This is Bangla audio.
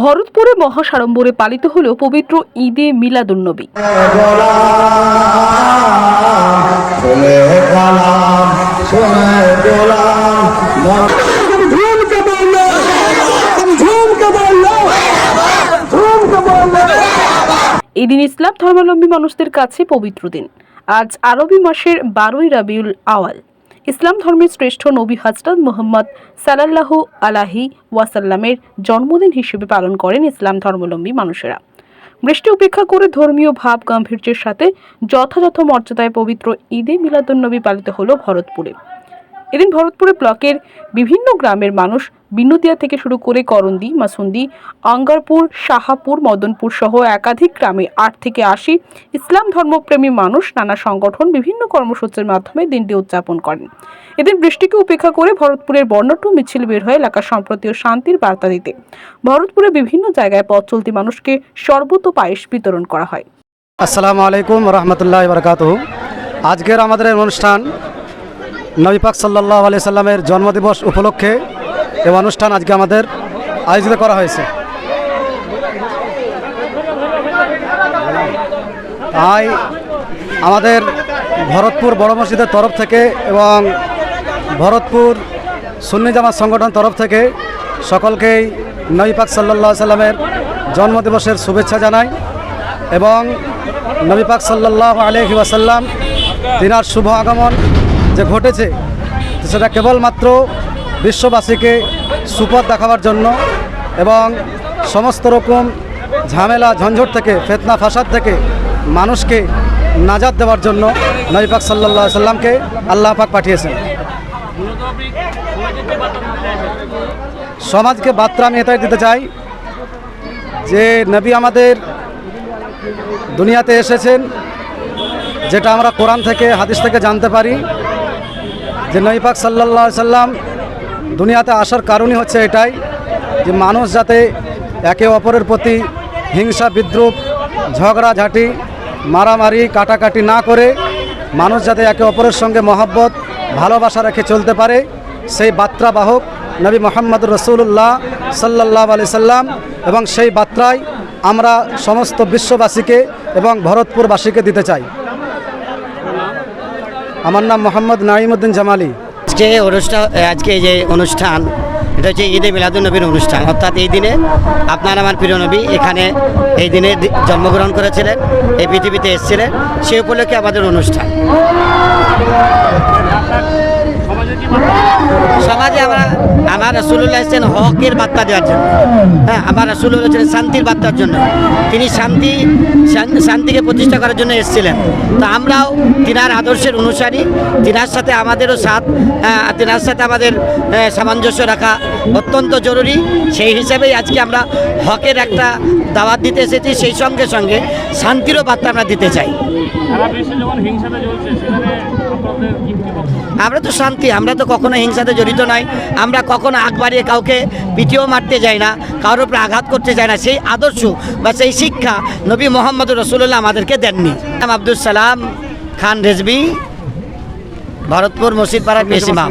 ভরতপুরে মহাসাড়ম্বরে পালিত হল পবিত্র ঈদে মিলাদুন্নবী। শুনে কালাম শুনে গোলাম ঝুম কে বলল ঝুম কে বলল ঝুম কে বলল এই দিন ইসলাম ধর্মাবলম্বী মানুষদের কাছে পবিত্র দিন। আজ আরবি মাসের বারোই রাবিউল আওয়াল। ইসলাম ধর্মের শ্রেষ্ঠ নবী হজরত মোহাম্মদ সাল্লাল্লাহু আলাহি ওয়াসাল্লামের জন্মদিন হিসেবে পালন করেন ইসলাম ধর্মলম্বী মানুষেরা। বৃষ্টি উপেক্ষা করে ধর্মীয় ভাব গাম্ভীর্যের সাথে যথাযথ মর্যাদায় পবিত্র ঈদে মিলাদুন্নবী পালিত হলো ভরতপুরে। এদিন ভরতপুরে ব্লকের বিভিন্ন গ্রামের মানুষ বিনুতিয়া থেকে শুরু করে করন্দি, মাসুন্দি, আঙ্গারপুর, শাহাপুর, মদনপুর সহ একাধিক গ্রামে আট থেকে আশি ইসলাম ধর্মপ্রেমী মানুষ নানা সংগঠন বিভিন্ন কর্মসূচির মাধ্যমে দিনটি উদযাপন করেন। এদিন বৃষ্টিকে উপেক্ষা করে ভরতপুরের বর্ণটু মিছিল বের হয়ে এলাকার সম্প্রতি ও শান্তির বার্তা দিতে। ভরতপুরে বিভিন্ন জায়গায় পথ চলতি মানুষকে শরবত ও পায়েস বিতরণ করা হয়। আসসালামু আলাইকুম রহমতুল্লাহ বরকাত আজকের আমাদের অনুষ্ঠান নবী পাক সাল্লাহ আলি সাল্লামের জন্মদিবস উপলক্ষে এই অনুষ্ঠান আজকে আমাদের আয়োজিত করা হয়েছে। তাই আমাদের ভরতপুর বড় মসজিদের তরফ থেকে এবং ভরতপুর সুন্নি জামাত সংগঠন তরফ থেকে সকলকেই নবী পাক সাল্লাহ সাল্লামের জন্মদিবসের শুভেচ্ছা জানাই এবং নবী পাক সাল্লাহ আলহি ওয়াসাল্লাম তিনার শুভ আগমন যে ঘটেছে সেটা কেবলমাত্র বিশ্ববাসীকে সুপথ দেখাবার জন্য এবং সমস্ত রকম ঝামেলা, ঝঞ্ঝট থেকে, ফেতনা, ফাসাদ থেকে মানুষকে নাজাদ দেওয়ার জন্য নবী পাক সাল্লাহ সাল্লামকে আল্লাহ পাক পাঠিয়েছেন। সমাজকে বার্তা আমি এটাই দিতে চাই যে নবী আমাদের দুনিয়াতে এসেছেন, যেটা আমরা কোরআন থেকে, হাদিস থেকে জানতে পারি। যে নবী পাক সাল্লাহ সাল্লাম দুনিয়াতে আসার কারণই হচ্ছে এটাই যে মানুষ যাতে একে অপরের প্রতি হিংসা, বিদ্রুপ ঝগড়াঝাঁটি মারামারি, কাটাকাটি না করে মানুষ যাতে একে অপরের সঙ্গে মহব্বত, ভালোবাসা রেখে চলতে পারে, সেই বার্তা বাহক নবী মোহাম্মদ রসুল্লাহ সাল্লাহ আলি সাল্লাম এবং সেই বার্তায় আমরা সমস্ত বিশ্ববাসীকে এবং ভরতপুরবাসীকে দিতে চাই। আমার নাম মোহাম্মদ নাইমুদ্দিন জামালি। আজকে অনুষ্ঠান আজকে যে অনুষ্ঠান, এটা হচ্ছে ঈদে মিলাদুলনবীর অনুষ্ঠান। অর্থাৎ এই দিনে আপনার আমার প্রিয় নবী এখানে এই দিনে জন্মগ্রহণ করেছিলেন, এই পৃথিবীতে এসেছিলেন, সে উপলক্ষে আমাদের অনুষ্ঠান সমাজে আমরা আমার রসুল্লাহ এসেছেন হকের বার্তা দেওয়ার জন্য। হ্যাঁ আমার রসুল্লাহ ছিলেন শান্তির বার্তার জন্য। তিনি শান্তি শান্তিকে প্রতিষ্ঠা করার জন্য এসেছিলেন। তো আমরাও তিনার আদর্শের অনুসারী তিনার সাথে আমাদেরও সাথ আহ, তিনার সাথে আমাদের সামঞ্জস্য রাখা অত্যন্ত জরুরি। সেই হিসাবেই আজকে আমরা হকের একটা দাওয়াত দিতে এসেছি। সেই সঙ্গে সঙ্গে শান্তিরও বার্তা আমরা দিতে চাই। আমরা তো শান্তি আমরা তো কখনো হিংসাতে জড়িত নয়। আমরা কখনো আগ বাড়িয়ে কাউকে পিটিও মারতে যায় না, কারোর উপরে আঘাত করতে যায় না, সেই আদর্শ বা সেই শিক্ষা নবী মোহাম্মদ রসুল্লাহ আমাদেরকে দেননি। আব্দুল সালাম খান রেজবি ভরতপুর মসজিদ পাড়ার পেশিমা